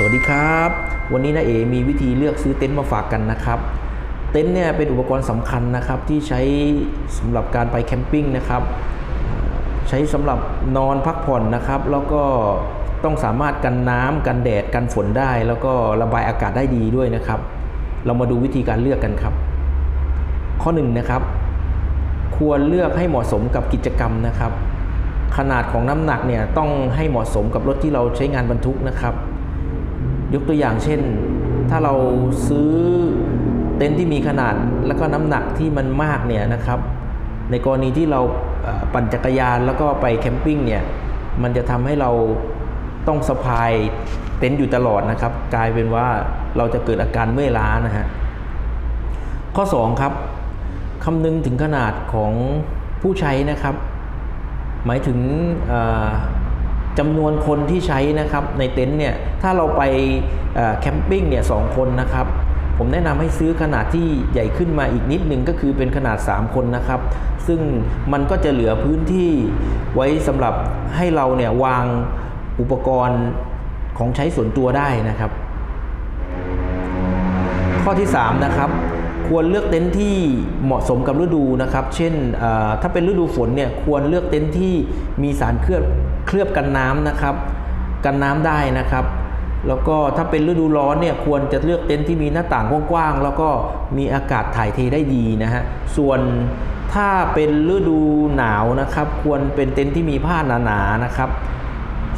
สวัสดีครับ วันนี้นะเอมีวิธีเลือกซื้อเต็นท์มาฝากกันนะครับ เต็นท์เนี่ยเป็นอุปกรณ์สำคัญนะครับที่ใช้สำหรับการไปแคมปิ้งนะครับ ใช้สำหรับนอนพักผ่อนนะครับ แล้วก็ต้องสามารถกันน้ำกันแดดกันฝนได้ แล้วก็ระบายอากาศได้ดีด้วยนะครับ เรามาดูวิธีการเลือกกันครับ ข้อหนึ่งนะครับ ควรเลือกให้เหมาะสมกับกิจกรรมนะครับ ขนาดของน้ำหนักเนี่ยต้องให้เหมาะสมกับรถที่เราใช้งานบรรทุกนะครับ ยกตัวอย่างเช่น ถ้าเราซื้อเต็นท์ที่มีขนาดแล้วก็น้ำหนักที่มันมากเนี่ยนะครับ ในกรณีที่เราปั่นจักรยานแล้วก็ไปแคมปิ้งเนี่ยมันจะทำให้เราต้องสะพายเต็นท์อยู่ตลอดนะครับ กลายเป็นว่าเราจะเกิดอาการเมื่อยล้านะฮะข้อ 2 ครับคำนึงถึงขนาดของผู้ใช้นะครับ หมายถึงอ จำนวนคนที่ใช้นะครับในเต็นท์เนี่ยถ้าเราไปแคมปิ้งเนี่ยสองคนนะครับผมแนะนำให้ซื้อขนาดที่ใหญ่ขึ้นมาอีกนิดนึงก็คือเป็นขนาด 3 คนนะครับ ซึ่งมันก็จะเหลือพื้นที่ไว้สำหรับให้เราเนี่ยวางอุปกรณ์ของใช้ส่วนตัวได้นะครับ ข้อที่ 3 นะครับ ควรเลือกเต็นท์ที่เหมาะสมกับฤดูนะครับ เช่นถ้าเป็นฤดูฝนเนี่ยควรเลือกเต็นท์ที่มีสารเคลือบเคลือบกันน้ำนะครับ กันน้ำได้นะครับ แล้วก็ถ้าเป็นฤดูร้อนเนี่ยควรจะเลือกเต็นท์ที่มีหน้าต่างกว้างๆแล้วก็มีอากาศถ่ายเทได้ดีนะฮะส่วนถ้าเป็นฤดูหนาวนะครับ ควรเป็นเต็นท์ที่มีผ้าหนาๆนะครับ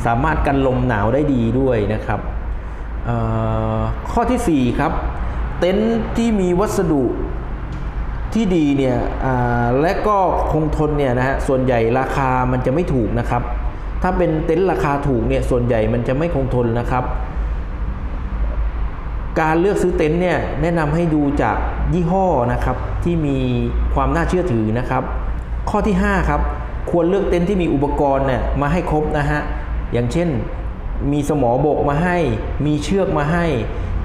สามารถกันลมหนาวได้ดีด้วยนะครับข้อทีสี่4 ครับ เต็นท์ที่มีวัสดุที่ดีเนี่ยอ่าและก็คงทนเนี่ยนะฮะส่วนใหญ่ราคามันจะไม่ถูกนะครับ ถ้าเป็นเต็นท์ราคาถูกเนี่ยส่วนใหญ่มันจะไม่คงทนนะครับ การเลือกซื้อเต็นท์เนี่ยแนะนำให้ดูจากยี่ห้อนะครับที่มีความน่าเชื่อถือนะครับ ข้อที่ 5 ครับ ควรเลือกเต็นท์ที่มีอุปกรณ์เนี่ยมาให้ครบนะฮะอย่างเช่นมีสมอบกมาให้ มีเชือกมาให้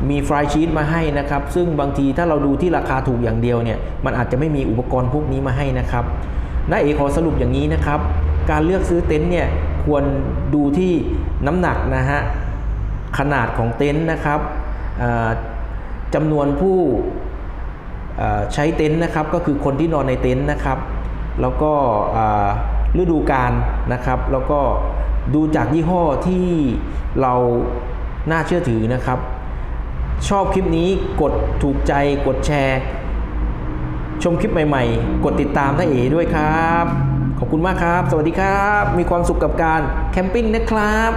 มีฟลายชีตมาให้นะครับ ซึ่งบางทีถ้าเราดูที่ราคาถูกอย่างเดียวเนี่ย มันอาจจะไม่มีอุปกรณ์พวกนี้มาให้นะครับน้าเอขอสรุปอย่างนี้นะครับ การเลือกซื้อเต็นท์เนี่ยควรดูที่น้ำหนักนะฮะ ขนาดของเต็นท์นะครับอ่าจำนวนผู้ใช้เต็นท์นะครับก็คือคนที่นอนในเต็นท์นะครับ แล้วก็ฤดูกาลนะครับ แล้วก็ดูจากยี่ห้อที่เราน่าเชื่อถือนะครับ ชอบคลิปนี้กดถูกใจกดแชร์ ชมคลิปใหม่ๆ กดติดตามท่าเอด้วยครับ ขอบคุณมากครับ สวัสดีครับ มีความสุขกับการแคมปิ้งนะครับ